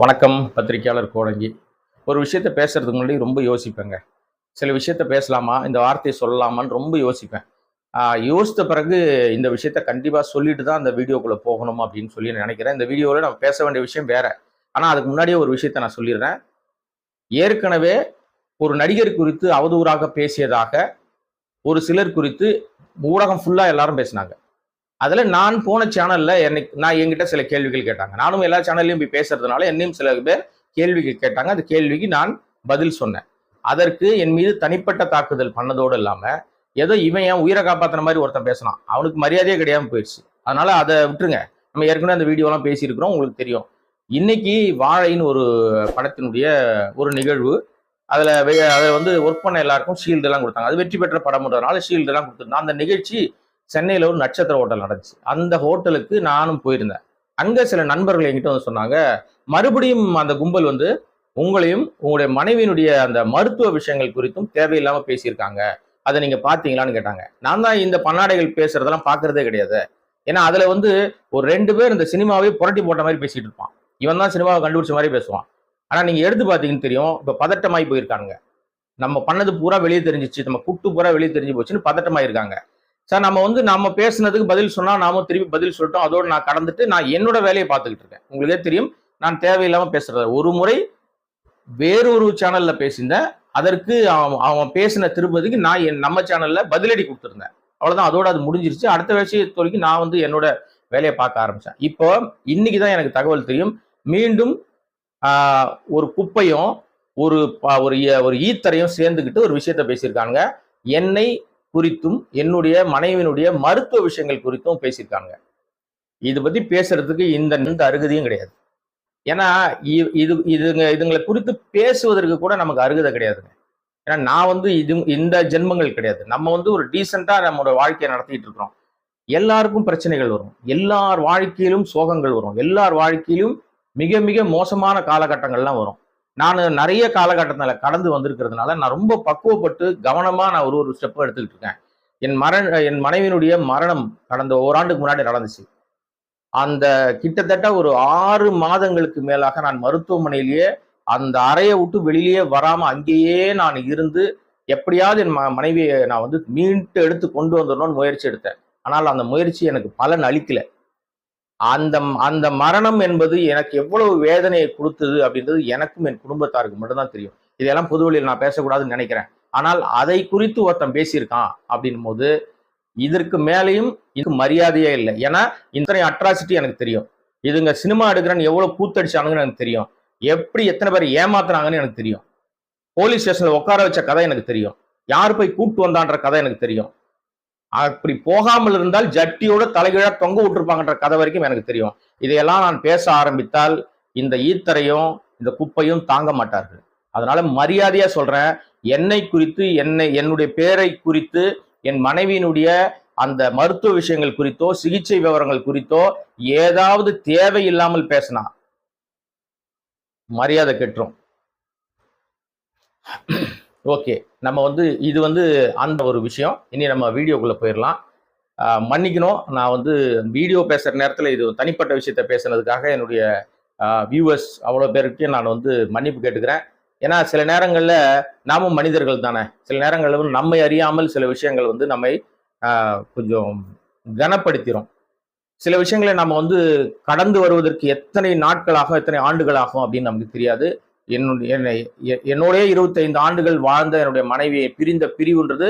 வணக்கம் பத்திரிக்கையாளர் கோடங்கி. ஒரு விஷயத்த பேசுறதுக்கு முன்னாடி ரொம்ப யோசிப்பேங்க. சில விஷயத்த பேசலாமா? இந்த வார்த்தையை சொல்லலாமான்னு ரொம்ப யோசிப்பேன். யோசித்த பிறகு இந்த விஷயத்த கண்டிப்பாக சொல்லிட்டு தான் அந்த வீடியோக்குள்ளே போகணும் அப்படின்னு சொல்லி நான் நினைக்கிறேன். இந்த வீடியோவில் நம்ம பேச வேண்டிய விஷயம் வேற. ஆனால் அதுக்கு முன்னாடியே ஒரு விஷயத்த நான் சொல்லிடுறேன். ஏற்கனவே ஒரு நடிகர் குறித்து அவதூறாக பேசியதாக ஒரு சிலர் குறித்து ஊடகம் ஃபுல்லாக எல்லாரும் பேசினாங்க. அதில் நான் போன சேனலில் என்னை நான் என்கிட்ட சில கேள்விகள் கேட்டாங்க. நானும் எல்லா சேனல்லையும் போய் பேசுறதுனால என்னையும் சில பேர் கேள்விகள் கேட்டாங்க. அந்த கேள்விக்கு நான் பதில் சொன்னேன். அதற்கு என் மீது தனிப்பட்ட தாக்குதல் பண்ணதோடு இல்லாமல் ஏதோ இவன் என் உயிரை காப்பாற்றுற மாதிரி ஒருத்தன் பேசினான். அவனுக்கு மரியாதையே கிடையாமல் போயிடுச்சு. அதனால அதை விட்டுருங்க. நம்ம ஏற்கனவே அந்த வீடியோலாம் பேசியிருக்கிறோம். உங்களுக்கு தெரியும். இன்னைக்கு வாழைன்னு ஒரு படத்தினுடைய ஒரு நிகழ்வு. அதில் அதை வந்து ஒர்க் பண்ண எல்லாருக்கும் ஷீல்டெல்லாம் கொடுத்தாங்க. அது வெற்றி பெற்ற படம்ன்றதுனால ஷீல்டு எல்லாம் கொடுத்துருந்தோம் அந்த நிகழ்ச்சி சென்னையில் ஒரு நட்சத்திர ஹோட்டல் நடந்துச்சு. அந்த ஹோட்டலுக்கு நானும் போயிருந்தேன். அங்கே சில நண்பர்கள் என்கிட்ட வந்து சொன்னாங்க மறுபடியும் அந்த கும்பல் வந்து உங்களையும் உங்களுடைய மனைவியினுடைய அந்த மருத்துவ விஷயங்கள் குறித்தும் தேவையில்லாமல் பேசியிருக்காங்க. அதை நீங்கள் பார்த்தீங்களான்னு கேட்டாங்க. நான் தான் இந்த பன்னாடைகள் பேசுறதெல்லாம் பார்க்கறதே கிடையாது. ஏன்னா அதில் வந்து ஒரு ரெண்டு பேர் இந்த சினிமாவே புரட்டி போட்ட மாதிரி பேசிகிட்டு இருப்பான். இவன் தான் சினிமாவை கண்டுபிடிச்ச மாதிரி பேசுவான். ஆனால் நீங்கள் எடுத்து பார்த்தீங்கன்னு தெரியும் இப்போ பதட்டமாகி போயிருக்காங்க நம்ம பண்ணது பூரா வெளியே தெரிஞ்சிச்சு. நம்ம குட்டு பூரா வெளியே தெரிஞ்சு போச்சுன்னு பதட்டமாக இருக்காங்க சார் நம்ம வந்து நம்ம பேசுனதுக்கு பதில் சொன்னால் நாம திருப்பி பதில் சொல்லிட்டோம். அதோடு நான் கடந்துட்டு நான் என்னோட வேலையை பார்த்துக்கிட்டு இருக்கேன். உங்களுக்கே தெரியும் நான் தேவையில்லாமல் பேசுறது. ஒரு முறை வேறொரு சேனலில் பேசியிருந்தேன். அதற்கு அவன் அவன் பேசின திருப்பதிக்கு நான் என் நம்ம சேனலில் பதிலடி கொடுத்துருந்தேன். அவ்வளோதான் அதோட அது முடிஞ்சிருச்சு. அடுத்த விஷயத்து வரைக்கும் நான் வந்து என்னோட வேலையை பார்க்க ஆரம்பித்தேன் இப்போ இன்னைக்கு தான் எனக்கு தகவல் தெரியும். மீண்டும் ஒரு குப்பையும் ஒரு ஒரு ஒரு ஈத்தரையும் சேர்ந்துக்கிட்டு ஒரு விஷயத்த பேசியிருக்காங்க என்னை குறித்தும் என்னுடைய மனைவியினுடைய மருத்துவ விஷயங்கள் குறித்தும் பேசியிருக்காங்க இது பத்தி பேசுறதுக்கு இந்த எந்த அருகதையும் கிடையாது. ஏன்னா இ- இது இதுங்க இதுங்களை குறித்து பேசுவதற்கு கூட நமக்கு அருகதை கிடையாதுங்க. ஏன்னா நான் வந்து இது இந்த ஜென்மங்கள் கிடையாது. நம்ம வந்து ஒரு டீசெண்டாக நம்மளோட வாழ்க்கையை நடத்திட்டு இருக்கிறோம். எல்லாருக்கும் பிரச்சனைகள் வரும். எல்லார் வாழ்க்கையிலும் சோகங்கள் வரும். எல்லார் வாழ்க்கையிலும் மிக மிக மோசமான காலகட்டங்கள்லாம் வரும். நான் நிறைய காலகட்டத்தில் கடந்து வந்திருக்கிறதுனால நான் ரொம்ப பக்குவப்பட்டு கவனமாக நான் ஒரு ஒரு ஸ்டெப்பும் எடுத்துக்கிட்டு இருக்கேன். என் மரண என் மனைவியினுடைய மரணம் கடந்த ஓராண்டுக்கு முன்னாடி நடந்துச்சு. அந்த கிட்டத்தட்ட ஒரு ஆறு மாதங்களுக்கு மேலாக நான் மருத்துவமனையிலேயே அந்த அறையை விட்டு வெளியிலேயே வராமல் அங்கேயே நான் இருந்து எப்படியாவது என் ம- மனைவியை நான் வந்து மீண்டு எடுத்து கொண்டு வந்துடணும்னு முயற்சி எடுத்தேன். ஆனால் அந்த முயற்சி எனக்கு பலன் அளிக்கலை. அந்த அந்த மரணம் என்பது எனக்கு எவ்வளவு வேதனையை கொடுத்தது அப்படின்றது எனக்கும் என் குடும்பத்தாருக்கு மட்டும்தான் தெரியும். இதெல்லாம் பொதுவெளியில் நான் பேசக்கூடாதுன்னு நினைக்கிறேன். ஆனால் அதை குறித்து ஒருத்தன் பேசியிருக்கான் அப்படின்னும் போது இதற்கு மேலேயும் இதுக்கு மரியாதையே இல்லை. ஏன்னா இத்தனை அட்ராசிட்டி எனக்கு தெரியும். இதுங்க சினிமா எடுக்கிறேன்னு எவ்வளவு கூத்தடிச்சானுங்கன்னு எனக்கு தெரியும். எப்படி எத்தனை பேர் ஏமாத்துறாங்கன்னு எனக்கு தெரியும். போலீஸ் ஸ்டேஷன்ல உட்கார வச்ச கதை எனக்கு தெரியும். யார் போய் கூப்பிட்டு வந்தான்ற கதை எனக்கு தெரியும். அப்படி போகாமல் இருந்தால் ஜட்டியோட தலைகீழா தொங்க விட்டுருப்பாங்கன்ற கதை வரைக்கும் எனக்கு தெரியும். இதையெல்லாம் நான் பேச ஆரம்பித்தால் இந்த ஈத்தரையும் இந்த குப்பையும் தாங்க மாட்டார்கள். அதனால மரியாதையா சொல்றேன். என்னை குறித்து என்னை என்னுடைய பேரை குறித்து என் மனைவியினுடைய அந்த மருத்துவ விஷயங்கள் குறித்தோ சிகிச்சை விவரங்கள் குறித்தோ ஏதாவது தேவை இல்லாமல் பேசினா மரியாதை கெட்டுரும். ஓகே நம்ம வந்து இது வந்து அந்த ஒரு விஷயம். இனி நம்ம வீடியோக்குள்ளே போயிடலாம் மன்னிக்கணும். நான் வந்து வீடியோ பேசுகிற நேரத்தில் இது தனிப்பட்ட விஷயத்த பேசுனதுக்காக என்னுடைய வியூவர்ஸ் அவ்வளோ பேருக்கு நான் வந்து மன்னிப்பு கேட்டுக்கிறேன். ஏன்னா சில நேரங்களில் நாமும் மனிதர்கள் தானே. சில நேரங்களில் நம்மை அறியாமல் சில விஷயங்கள் வந்து நம்மை கொஞ்சம் கனப்படுத்திடும் சில விஷயங்களை நம்ம வந்து கடந்து வருவதற்கு எத்தனை நாட்களாகும் எத்தனை ஆண்டுகளாகும் அப்படின்னு நமக்கு தெரியாது. என்னுடைய என்னை எ- என்னோடய இருபத்தைந்து ஆண்டுகள் வாழ்ந்த என்னுடைய மனைவியை பிரிந்த பிரிவுன்றது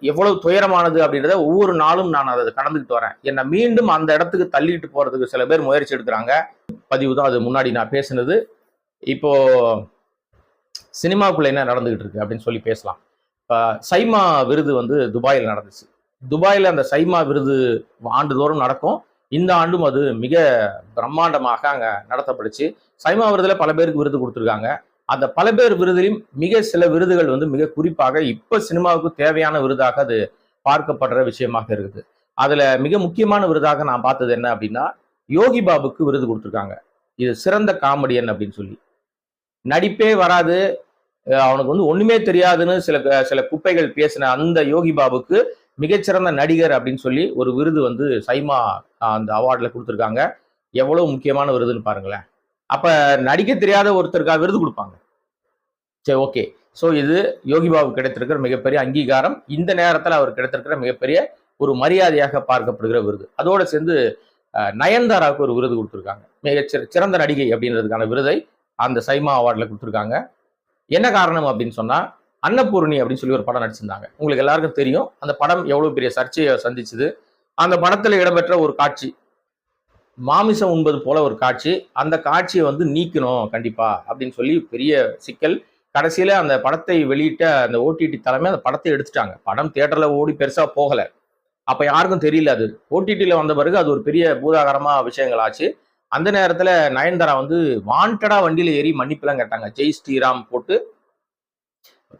எவ்வளவு துயரமானது அப்படின்றத ஒவ்வொரு நாளும் நான் அதை கடந்துக்கிட்டு வரேன். என்னை மீண்டும் அந்த இடத்துக்கு தள்ளிட்டு போறதுக்கு சில பேர் முயற்சி எடுக்கிறாங்க. பதிவு தான் அது முன்னாடி நான் பேசினது. இப்போ சினிமாக்குள்ள என்ன நடந்துகிட்டு இருக்கு அப்படின்னு சொல்லி பேசலாம். இப்போ சைமா விருது வந்து துபாயில் நடந்துச்சு. துபாயில் அந்த சைமா விருது ஆண்டுதோறும் நடக்கும். இந்த ஆண்டும் அது மிக பிரம்மாண்டமாக அங்கே நடத்தப்படுச்சு. சைமா விருதில் பல பேருக்கு விருது கொடுத்துருக்காங்க. அந்த பல பேர் விருதிலும் மிக சில விருதுகள் வந்து மிக குறிப்பாக இப்போ சினிமாவுக்கு தேவையான விருதாக அது பார்க்கப்படுற விஷயமாக இருக்குது. அதில் மிக முக்கியமான விருதாக நான் பார்த்தது என்ன அப்படின்னா யோகி பாபுக்கு விருது கொடுத்துருக்காங்க. இது சிறந்த காமெடியன் அப்படின்னு சொல்லி. நடிப்பே வராது. அவனுக்கு வந்து ஒன்றுமே தெரியாதுன்னு சில சில குப்பைகள் பேசின அந்த யோகி பாபுக்கு மிகச்சிறந்த நடிகர் அப்படின்னு சொல்லி ஒரு விருது வந்து சைமா அந்த அவார்டில் கொடுத்துருக்காங்க. எவ்வளோ முக்கியமான விருதுன்னு பாருங்களேன். அப்போ நடிக்க தெரியாத ஒருத்தருக்காக விருது கொடுப்பாங்க. சரி ஓகே. ஸோ இது யோகி பாபு கிடைத்திருக்கிற மிகப்பெரிய அங்கீகாரம். இந்த நேரத்தில் அவர் கிடைத்திருக்கிற மிகப்பெரிய ஒரு மரியாதையாக பார்க்கப்படுகிற விருது. அதோடு சேர்ந்து நயன்தாராவுக்கு ஒரு விருது கொடுத்துருக்காங்க. மிகச்சிற சிறந்த நடிகை அப்படின்றதுக்கான விருதை அந்த சைமா அவார்டில் கொடுத்துருக்காங்க. என்ன காரணம் அப்படின்னு சொன்னால் அன்னபூர்ணி அப்படின்னு சொல்லி ஒரு படம் நடிச்சிருந்தாங்க. உங்களுக்கு எல்லாருக்கும் தெரியும். அந்த படம் எவ்வளவு பெரிய சர்ச்சையை சந்திச்சுது. அந்த படத்துல இடம்பெற்ற ஒரு காட்சி மாமிசம் உண்பது போல ஒரு காட்சி அந்த காட்சியை வந்து நீக்கணும் கண்டிப்பா அப்படின்னு சொல்லி பெரிய சிக்கல். கடைசியில அந்த படத்தை வெளியிட்ட அந்த ஓடிடி தலைமை அந்த படத்தை எடுத்துட்டாங்க. படம் தியேட்டர்ல ஓடி பெருசா போகல. அப்ப யாருக்கும் தெரியல அது. ஓடிடியில வந்த பிறகு அது ஒரு பெரிய பூதாகரமா விஷயங்கள் ஆச்சு அந்த நேரத்துல நயன்தாரா வந்து வாண்டடா வண்டியில ஏறி மன்னிப்புலாம் கேட்டாங்க. ஜெய் ஸ்ரீராம் போட்டு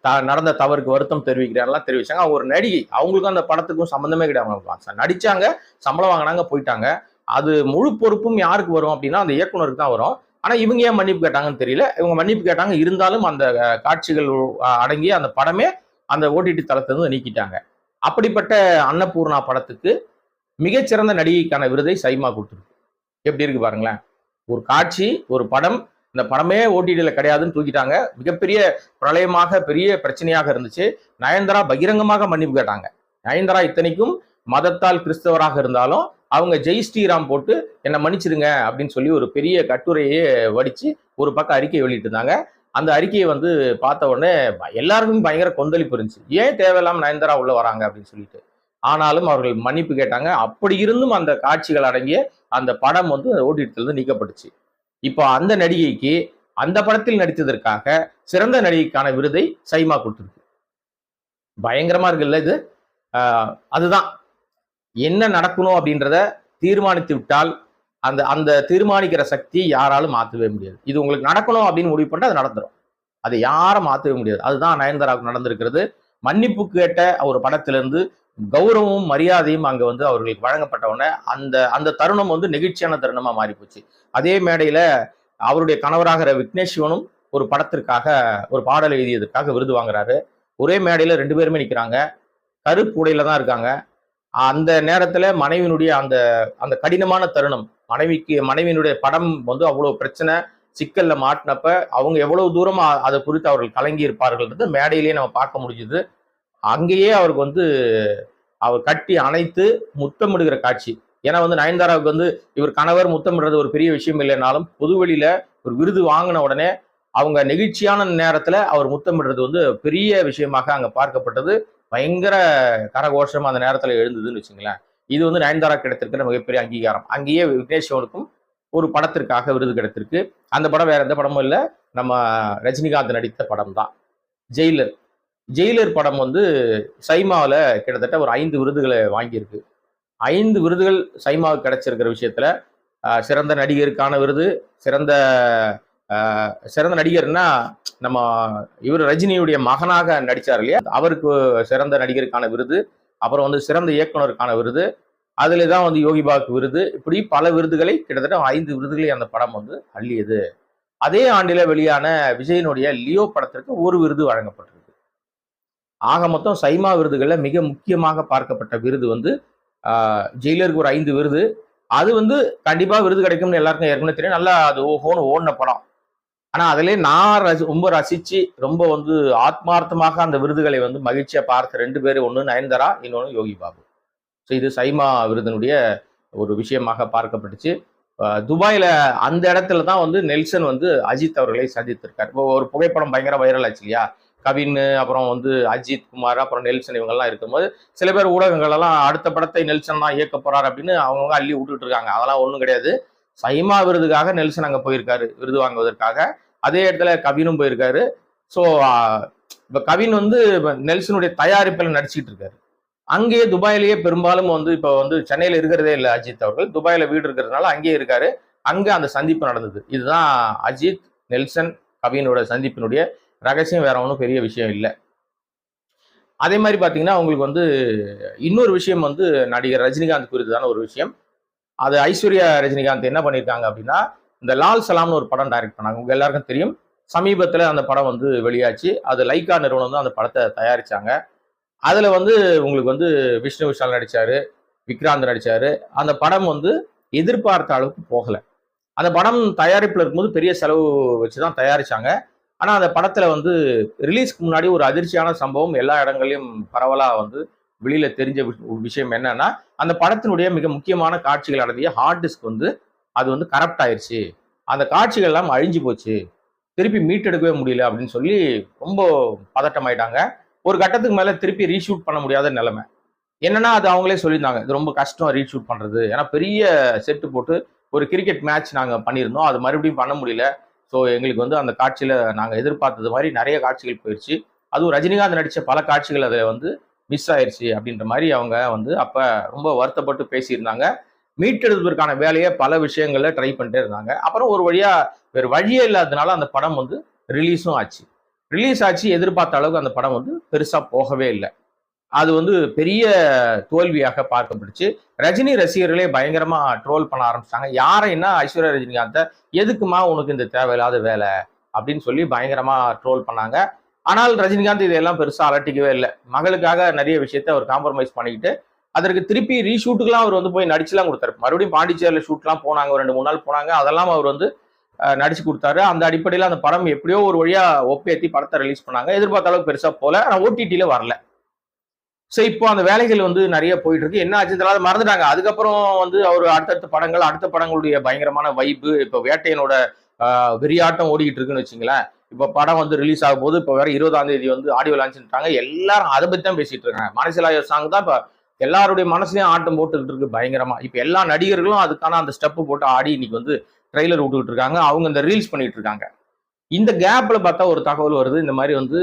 த- நடந்த தவறுக்கு வருத்தம் தெரிவிக்கிறாரெல்லாம் தெரிவிச்சாங்க. அவங்க ஒரு நடிகை. அவங்களுக்கும் அந்த படத்துக்கும் சம்மந்தமே கிடையாது அவங்க நடிச்சாங்க சம்பளம் வாங்கினாங்க போயிட்டாங்க. அது முழு பொறுப்பும் யாருக்கு வரும் அப்படின்னா அந்த இயக்குனருக்கு தான் வரும். ஆனால் இவங்க ஏன் மன்னிப்பு கேட்டாங்கன்னு தெரியல. இவங்க மன்னிப்பு கேட்டாங்க. இருந்தாலும் அந்த காட்சிகள் அடங்கி அடங்கிய அந்த படமே அந்த ஓடிடி தளத்திலிருந்து நீக்கிட்டாங்க. அப்படிப்பட்ட அன்னபூர்ணா படத்துக்கு மிகச்சிறந்த நடிகைக்கான விருதை சைமா கொடுத்துருக்கு. எப்படி இருக்கு பாருங்களேன். ஒரு காட்சி ஒரு படம் இந்த படமே ஓடிடியில் கிடையாதுன்னு தூக்கிட்டாங்க. மிகப்பெரிய பிரளயமாக பெரிய பிரச்சனையாக இருந்துச்சு. நயன்தாரா பகிரங்கமாக மன்னிப்பு கேட்டாங்க. நயன்தாரா இத்தனைக்கும் மதத்தால் கிறிஸ்தவராக இருந்தாலும் அவங்க ஜெய் ஸ்ரீராம் போட்டு என்னை மன்னிச்சிடுங்க அப்படின்னு சொல்லி ஒரு பெரிய கட்டுரையே வடித்து ஒரு பக்கம் அறிக்கை வெளியிட்டிருந்தாங்க அந்த அறிக்கையை வந்து பார்த்த உடனே எல்லாருக்கும் பயங்கர கொந்தளிப்பு இருந்துச்சு. ஏன் தேவையில்லாமல் நயன்தாரா உள்ளே வராங்க அப்படின்னு சொல்லிட்டு. ஆனாலும் அவர்கள் மன்னிப்பு கேட்டாங்க. அப்படி இருந்தும் அந்த காட்சிகள் அடங்கிய அந்த படம் வந்து ஓடிடிலிருந்து நீக்கப்பட்டுச்சு. இப்போ அந்த நடிகைக்கு அந்த படத்தில் நடித்ததற்காக சிறந்த நடிகைக்கான விருதை சைமா கொடுத்துருக்கு. பயங்கரமா இருக்குல்ல இது? ஆஹ் அதுதான். என்ன நடக்கணும் அப்படின்றத தீர்மானித்து விட்டால் அந்த அந்த தீர்மானிக்கிற சக்தியை யாராலும் மாற்றவே முடியாது. இது உங்களுக்கு நடக்கணும் அப்படின்னு முடிவு பண்ணிட்டு அது நடந்துரும். அதை யாரும் மாற்றவே முடியாது. அதுதான் நயன்தாராவுக்கு நடந்திருக்கிறது. மன்னிப்பு கேட்ட ஒரு படத்திலிருந்து கௌரவமும் மரியாதையும் அங்கே வந்து அவர்களுக்கு வழங்கப்பட்ட உடனே அந்த அந்த தருணம் வந்து நெகிழ்ச்சியான தருணமாக மாறிப்போச்சு. அதே மேடையில அவருடைய கணவராகிற விக்னேஷ்வனும் ஒரு படத்திற்காக ஒரு பாடல் எழுதியதற்காக விருது வாங்குறாரு. ஒரே மேடையில் ரெண்டு பேருமே நிற்கிறாங்க கருப்பு உடையில தான் இருக்காங்க. அந்த நேரத்தில் மனைவியினுடைய அந்த அந்த கடினமான தருணம் மனைவிக்கு மனைவியினுடைய படம் வந்து அவ்வளோ பிரச்சனை சிக்கல்ல மாட்டினப்ப அவங்க எவ்வளவு தூரம் அதை குறித்து அவர்கள் கலங்கி இருப்பார்கள்ன்றது மேடையிலேயே நம்ம பார்க்க முடிஞ்சுது. அங்கேயே அவருக்கு வந்து அவர் கட்டி அணைத்து முத்தமிடுகிற காட்சி. ஏன்னா வந்து நயன்தாராவுக்கு வந்து இவர் கணவர் முத்தமிடுறது ஒரு பெரிய விஷயம் இல்லைனாலும் பொதுவெளியில ஒரு விருது வாங்கின உடனே அவங்க நெகிழ்ச்சியான நேரத்துல அவர் முத்தமிடுறது வந்து பெரிய விஷயமாக அங்க பார்க்கப்பட்டது. பயங்கர கரகோஷம் அந்த நேரத்துல எழுந்ததுன்னு வச்சுங்களேன். இது வந்து நயன்தாரா கிடைத்திருக்கிற மிகப்பெரிய அங்கீகாரம். அங்கேயே விக்னேஷ் சிவனுக்கும் ஒரு படத்திற்காக விருது கிடைத்திருக்கு. அந்த படம் வேற எந்த படமும் இல்லை. நம்ம ரஜினிகாந்த் நடித்த படம் தான் ஜெயிலர். ஜெயிலர் படம் வந்து சைமாவில் கிட்டத்தட்ட ஒரு ஐந்து விருதுகளை வாங்கியிருக்கு. ஐந்து விருதுகள் சைமாவுக்கு கிடைச்சிருக்கிற விஷயத்துல சிறந்த நடிகருக்கான விருது சிறந்த சிறந்த நடிகர்னா நம்ம இவர் ரஜினியுடைய மகனாக நடித்தார் இல்லையா? அவருக்கு சிறந்த நடிகருக்கான விருது அப்புறம் வந்து சிறந்த இயக்குனருக்கான விருது அதில் தான் வந்து யோகிபாக்கு விருது இப்படி பல விருதுகளை கிட்டத்தட்ட ஐந்து விருதுகளை அந்த படம் வந்து அள்ளியது. அதே ஆண்டில வெளியான விஜயனுடைய லியோ படத்திற்கு ஒரு விருது வழங்கப்பட்டிருக்கு. ஆக மொத்தம் சைமா விருதுகளில் மிக முக்கியமாக பார்க்கப்பட்ட விருது வந்து ஜெயிலருக்கு ஒரு ஐந்து விருது. அது வந்து கண்டிப்பாக விருது கிடைக்கும்னு எல்லாருக்கும் ஏற்கனவே தெரியும். நல்லா அது ஓஹோன்னு ஓடின படம். ஆனால் அதிலே நான் ரசி- ரொம்ப ரசிச்சு ரொம்ப வந்து ஆத்மார்த்தமாக அந்த விருதுகளை வந்து மகிழ்ச்சியாக பார்த்த ரெண்டு பேர் ஒன்று நயன்தாரா இன்னொன்று யோகி பாபு. ஸோ இது சைமா விருதினுடைய ஒரு விஷயமாக பார்க்கப்பட்டுச்சு. துபாயில் அந்த இடத்துல தான் வந்து நெல்சன் வந்து அஜித் அவர்களை சந்தித்திருக்கார். இப்போ ஒரு புகைப்படம் பயங்கர வைரல் ஆச்சு இல்லையா? கவின் அப்புறம் வந்து அஜித் குமார் அப்புறம் நெல்சன் இவங்கெல்லாம் இருக்கும்போது சில பேர் ஊடகங்கள் எல்லாம் அடுத்த படத்தை நெல்சன் தான் இயக்க போறார் அப்படின்னு அவங்கவுங்க அள்ளி விட்டுட்டு இருக்காங்க. அதெல்லாம் ஒன்றும் கிடையாது. சைமா விருதுக்காக நெல்சன் அங்கே போயிருக்காரு விருது வாங்குவதற்காக. அதே இடத்துல கவினும் போயிருக்காரு. ஸோ இப்போ கவின் வந்து இப்போ நெல்சனுடைய தயாரிப்பில் நடிச்சிட்டு இருக்காரு. அங்கேயே துபாயிலேயே பெரும்பாலும் வந்து இப்போ வந்து சென்னையில் இருக்கிறதே இல்லை அஜித் அவர்கள். துபாயில் வீடு இருக்கிறதுனால அங்கேயே இருக்காரு. அங்கே அந்த சந்திப்பு நடந்தது. இதுதான் அஜித் நெல்சன் கவினோட சந்திப்பினுடைய ரகசியம் வேற ஒன்றும் பெரிய விஷயம் இல்லை. அதே மாதிரி பார்த்தீங்கன்னா உங்களுக்கு வந்து இன்னொரு விஷயம் வந்து நடிகர் ரஜினிகாந்த் குறித்ததான ஒரு விஷயம். அது ஐஸ்வர்யா ரஜினிகாந்த் என்ன பண்ணியிருக்காங்க அப்படின்னா இந்த லால் சலாம்னு ஒரு படம் டைரக்ட் பண்ணாங்க. உங்கள் எல்லாருக்கும் தெரியும். சமீபத்தில் அந்த படம் வந்து வெளியாச்சு. அது லைக்கா நிறுவனம் தான் அந்த படத்தை தயாரிச்சாங்க. அதில் வந்து உங்களுக்கு வந்து விஷ்ணு விஷால் நடித்தார் விக்ராந்த் நடித்தார் அந்த படம் வந்து எதிர்பார்த்த அளவுக்கு போகலை. அந்த படம் தயாரிப்பில் இருக்கும்போது பெரிய செலவு வச்சு தான் தயாரித்தாங்க ஆனால் அந்த படத்தில் வந்து ரிலீஸ்க்கு முன்னாடி ஒரு அதிர்ச்சியான சம்பவம் எல்லா இடங்களையும் பரவலாக வந்து வெளியில் தெரிஞ்ச ஒரு விஷயம் என்னன்னா அந்த படத்தினுடைய மிக முக்கியமான காட்சிகள் அடங்கிய ஹார்ட் டிஸ்க் வந்து அது வந்து கரப்ட் ஆயிடுச்சு அந்த காட்சிகள் எல்லாம் அழிஞ்சு போச்சு. திருப்பி மீட்டெடுக்கவே முடியல அப்படின்னு சொல்லி ரொம்ப பதட்டமாயிட்டாங்க. ஒரு கட்டத்துக்கு மேலே திருப்பி ரீஷூட் பண்ண முடியாத நிலைமை. என்னன்னா அது அவங்களே சொல்லியிருந்தாங்க. இது ரொம்ப கஷ்டம் ரீஷூட் பண்றது. ஏன்னா பெரிய செட்டு போட்டு ஒரு கிரிக்கெட் மேட்ச் நாங்கள் பண்ணியிருந்தோம். அது மறுபடியும் பண்ண முடியல. ஸோ எங்களுக்கு வந்து அந்த காட்சியில் நாங்கள் எதிர்பார்த்தது மாதிரி நிறைய காட்சிகள் போயிடுச்சு அதுவும் ரஜினிகாந்த் நடித்த பல காட்சிகள் அதில் வந்து மிஸ் ஆயிடுச்சு அப்படின்ற மாதிரி அவங்க வந்து அப்போ ரொம்ப வருத்தப்பட்டு பேசியிருந்தாங்க. மீட்டெடுப்பதற்கான வேலையை பல விஷயங்களில் ட்ரை பண்ணிட்டே இருந்தாங்க. அப்புறம் ஒரு வழியாக வேறு வழியே இல்லாததுனால அந்த படம் வந்து ரிலீஸும் ஆச்சு. ரிலீஸ் ஆச்சு எதிர்பார்த்த அளவுக்கு அந்த படம் வந்து பெருசாக போகவே இல்லை. அது வந்து பெரிய தோல்வியாக பார்க்கப்பட்டுச்சு. ரஜினி ரசிகர்களே பயங்கரமா ட்ரோல் பண்ண ஆரம்பிச்சிட்டாங்க. யாரைன்னா ஐஸ்வர்யா ரஜினிகாந்தை எதுக்குமா உனக்கு இந்த தேவையில்லாத வேலை அப்படின்னு சொல்லி பயங்கரமா ட்ரோல் பண்ணாங்க. ஆனால் ரஜினிகாந்த் இதையெல்லாம் பெருசாக அலட்டிக்கவே இல்லை. மகளுக்காக நிறைய விஷயத்த அவர் காம்ப்ரமைஸ் பண்ணிக்கிட்டு அதற்கு திருப்பி ரீஷூட்டுக்கெல்லாம் அவர் வந்து போய் நடிச்சுலாம் கொடுத்தாரு. மறுபடியும் பாண்டிச்சேரியில் ஷூட்லாம் போனாங்க ஒரு ரெண்டு மூணு நாள் போனாங்க. அதெல்லாம் அவர் வந்து நடிச்சு கொடுத்தாரு. அந்த அடிப்படையில் அந்த படம் எப்படியோ ஒரு வழியாக ஒப்பேத்தி படத்தை ரிலீஸ் பண்ணாங்க. எதிர்பார்த்த அளவுக்கு பெருசாக போகல. ஆனால் ஓடிடியில் வரல. ஸோ இப்போ அந்த வேலைகள் வந்து நிறைய போயிட்டு இருக்கு என்ன ஆச்சு தெரியல மறந்துட்டாங்க. அதுக்கப்புறம் வந்து அவர் அடுத்தடுத்த படங்கள் அடுத்த படங்களுடைய பயங்கரமான வைப்பு இப்போ வேட்டையனோட வெறியாட்டம் ஓடிக்கிட்டு இருக்குன்னு வச்சுங்களேன். இப்போ படம் வந்து ரிலீஸ் ஆகும் போது இப்போ வேற இருபதாம் தேதி வந்து ஆடியோ லான்ச்ட்டாங்க எல்லாரும் அதை பத்தி தான் பேசிட்டு இருக்காங்க. மனசிலாய சாங் தான் இப்போ எல்லாருடைய மனசுலையும் ஆட்டம் போட்டுக்கிட்டு இருக்கு பயங்கரமா. இப்போ எல்லா நடிகர்களும் அதுக்கான அந்த ஸ்டெப்பு போட்டு ஆடி இன்னைக்கு வந்து ட்ரெய்லர் விட்டுக்கிட்டு இருக்காங்க அவங்க இந்த ரீல்ஸ் பண்ணிட்டு இருக்காங்க இந்த கேப்ல பார்த்தா ஒரு தகவல் வருது. இந்த மாதிரி வந்து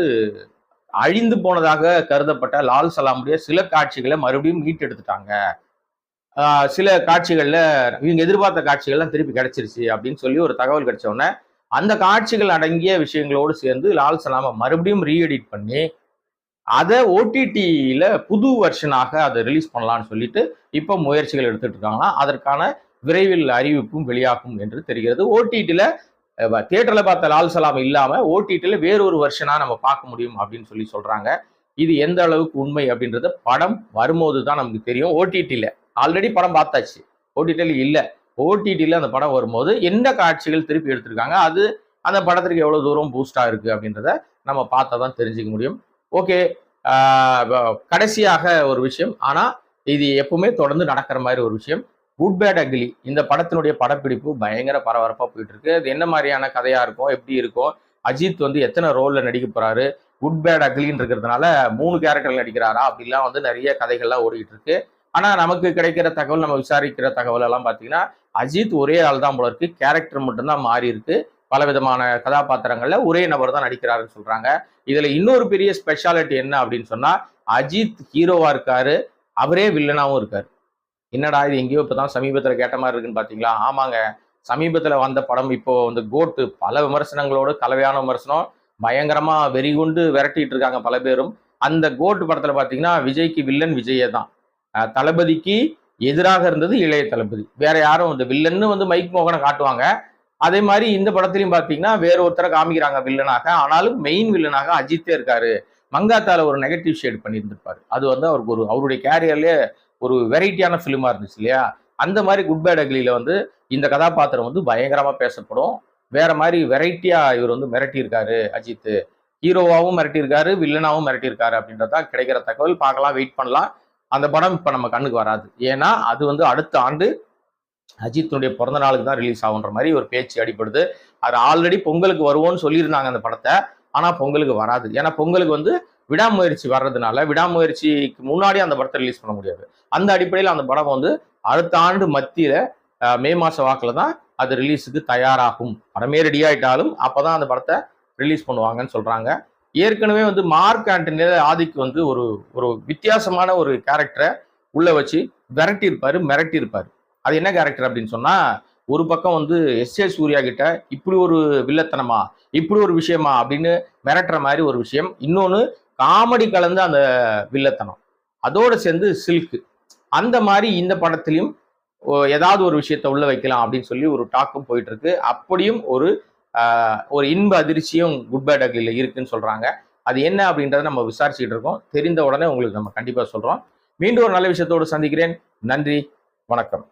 அழிந்து போனதாக கருதப்பட்ட லால் சலாமுடைய சில காட்சிகளை மறுபடியும் மீட்டெடுத்துட்டாங்க. சில காட்சிகளில் இவங்க எதிர்பார்த்த காட்சிகள்லாம் திருப்பி கிடைச்சிருச்சு அப்படின்னு சொல்லி ஒரு தகவல் கிடைச்சோடனே அந்த காட்சிகள் அடங்கிய விஷயங்களோடு சேர்ந்து லால் சலாமை மறுபடியும் ரீஎடிட் பண்ணி அதை ஓடிடியில் புது வெர்ஷனாக அதை ரிலீஸ் பண்ணலாம்னு சொல்லிட்டு இப்போ முயற்சிகள் எடுத்துட்டு இருக்காங்கன்னா அதற்கான விரைவில் அறிவிப்பும் வெளியாகும் என்று தெரிகிறது. ஓடிடியில் தியேட்டரில் பார்த்த லால் சலாம் ஓடிடியில் ஓடிடியில வேறொரு வருஷனாக நம்ம பார்க்க முடியும் அப்படின்னு சொல்லி சொல்கிறாங்க இது எந்த அளவுக்கு உண்மை அப்படின்றத படம் வரும்போது தான் நமக்கு தெரியும். ஓடிடியில் ஆல்ரெடி படம் பார்த்தாச்சு. ஓடிடியில் இல்லை. ஓடிடியில் அந்த படம் வரும்போது எந்த காட்சிகள் திருப்பி எடுத்திருக்காங்க? அது அந்த படத்திற்கு எவ்வளோ தூரம் பூஸ்டாக இருக்கு அப்படின்றத நம்ம பார்த்தா தான் தெரிஞ்சுக்க முடியும். ஓகே கடைசியாக ஒரு விஷயம். ஆனால் இது எப்பவுமே தொடர்ந்து நடக்கிற மாதிரி ஒரு விஷயம். குட் பேட் அக்லி இந்த படத்தினுடைய படப்பிடிப்பு பயங்கர பரபரப்பாக போயிட்டு இருக்கு அது என்ன மாதிரியான கதையா இருக்கும்? எப்படி இருக்கும்? அஜித் வந்து எத்தனை ரோல்ல நடிக்க போறாரு? குட் பேட் அக்லின்னு இருக்கிறதுனால மூணு கேரக்டர் நடிக்கிறாரா? அப்படிலாம் வந்து நிறைய கதைகள்லாம் ஓடிட்டு இருக்கு ஆனா நமக்கு கிடைக்கிற தகவல் நம்ம விசாரிக்கிற தகவல் எல்லாம் பாத்தீங்கன்னா அஜித் ஒரே ஆள் தான் போல இருக்கு. கேரக்டர் மட்டும்தான் மாறி இருக்கு. பல விதமான கதாபாத்திரங்கள்ல ஒரே நபர் தான் நடிக்கிறாருன்னு சொல்றாங்க. இதுல இன்னொரு பெரிய ஸ்பெஷாலிட்டி என்ன அப்படின்னு சொன்னா அஜித் ஹீரோவா இருக்காரு. அவரே வில்லனாவும் இருக்காரு. என்னடா இது எங்கேயோ இப்போ தான் சமீபத்தில் கேட்ட மாதிரி இருக்குன்னு பார்த்தீங்களா ஆமாங்க. சமீபத்தில் வந்த படம் இப்போ வந்து கோட்டு பல விமர்சனங்களோட கலவையான விமர்சனம் பயங்கரமாக வெறிகுண்டு விரட்டிட்டு இருக்காங்க பல பேரும். அந்த கோட்டு படத்தில் பார்த்தீங்கன்னா விஜய்க்கு வில்லன் விஜயே தான். தளபதிக்கு எதிராக இருந்தது இளைய தளபதி. வேற யாரும் இந்த வில்லன்னு வந்து மைக் மோகனை காட்டுவாங்க. அதே மாதிரி இந்த படத்துலையும் பார்த்தீங்கன்னா வேற ஒருத்தரை காமிக்கிறாங்க வில்லனாக ஆனாலும் மெயின் வில்லனாக அஜித்தே இருக்காரு. மங்காத்தால ஒரு நெகட்டிவ் ஷேட் பண்ணியிருந்திருப்பாரு. அது வந்து அவருக்கு ஒரு அவருடைய கேரியர்லேயே ஒரு வெரைட்டியான ஃபிலிமா இருந்துச்சு இல்லையா? அந்த மாதிரி குட் பேட் அக்லியில் வந்து இந்த கதாபாத்திரம் வந்து பயங்கரமாக பேசப்படும். வேற மாதிரி வெரைட்டியாக இவர் வந்து மிரட்டியிருக்காரு அஜித். ஹீரோவாகவும் மிரட்டியிருக்காரு வில்லனாகவும் மிரட்டியிருக்காரு அப்படின்றதான் கிடைக்கிற தகவல். பார்க்கலாம் வெயிட் பண்ணலாம். அந்த படம் இப்போ நம்ம கண்ணுக்கு வராது. ஏன்னா அது வந்து அடுத்த ஆண்டு அஜித்துடைய பிறந்த நாளுக்கு தான் ரிலீஸ் ஆகுன்ற மாதிரி ஒரு பேச்சு அடிப்படுது அது ஆல்ரெடி பொங்கலுக்கு வருவோம்னு சொல்லியிருந்தாங்க அந்த படத்தை. ஆனால் பொங்கலுக்கு வராது. ஏன்னா பொங்கலுக்கு வந்து விடாமுயற்சி வர்றதுனால விடாமுயற்சிக்கு முன்னாடி அந்த படத்தை ரிலீஸ் பண்ண முடியாது. அந்த அடிப்படையில் அந்த படம் வந்து அடுத்த ஆண்டு மத்தியில் மே மாச வாக்கில் தான் அது ரிலீஸுக்கு தயாராகும். படமே ரெடி ஆயிட்டாலும் அப்பதான் அந்த படத்தை ரிலீஸ் பண்ணுவாங்கன்னு சொல்கிறாங்க ஏற்கனவே வந்து மார்க் ஆண்டனியில் ஆதிக்கு வந்து ஒரு ஒரு வித்தியாசமான ஒரு கேரக்டரை உள்ளே வச்சு விரட்டியிருப்பார் மிரட்டியிருப்பார். அது என்ன கேரக்டர் அப்படின்னு சொன்னால் ஒரு பக்கம் வந்து எஸ் ஏ சூர்யா கிட்ட இப்படி ஒரு வில்லத்தனமா இப்படி ஒரு விஷயமா அப்படின்னு மிரட்டுற மாதிரி ஒரு விஷயம். இன்னொன்று காமெடி கலந்த அந்த வில்லத்தனம். அதோடு சேர்ந்து சில்க்கு அந்த மாதிரி இந்த படத்திலையும் ஓ- ஏதாவது ஒரு விஷயத்த உள்ள வைக்கலாம் அப்படின்னு சொல்லி ஒரு டாக்கும் போயிட்டு இருக்கு அப்படியும் ஒரு ஒரு இன்ப அதிர்ச்சியும் குட் பேட் அக்லியில் இருக்குன்னு சொல்றாங்க. அது என்ன அப்படின்றத நம்ம விசாரிச்சுட்டு இருக்கோம். தெரிந்த உடனே உங்களுக்கு நம்ம கண்டிப்பாக சொல்றோம். மீண்டும் ஒரு நல்ல விஷயத்தோடு சந்திக்கிறேன். நன்றி. வணக்கம்.